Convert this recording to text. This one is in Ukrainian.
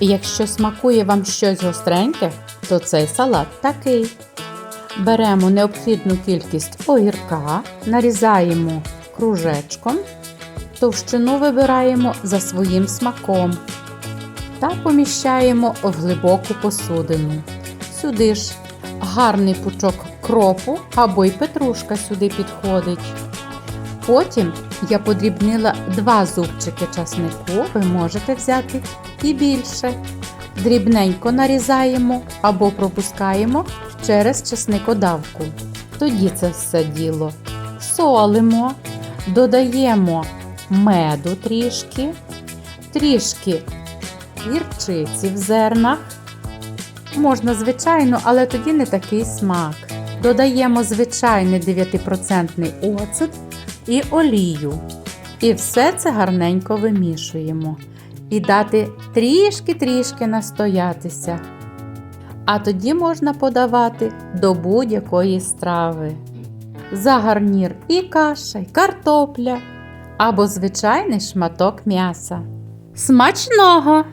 Якщо смакує вам щось гостреньке, то цей салат такий. Беремо необхідну кількість огірка, нарізаємо кружечком, товщину вибираємо за своїм смаком та поміщаємо в глибоку посудину. Сюди ж гарний пучок кропу або й петрушка сюди підходить. Потім я подрібнила два зубчики часнику, ви можете взяти і більше. Дрібненько нарізаємо або пропускаємо через чесникодавку. Тоді це все діло солимо, додаємо меду трішки, трішки гірчиці в зернах. Можна звичайно, але тоді не такий смак. Додаємо звичайний 9% оцет і олію. І все це гарненько вимішуємо. І дати трішки-трішки настоятися. А тоді можна подавати до будь-якої страви. За гарнір і каша, і картопля або звичайний шматок м'яса. Смачного!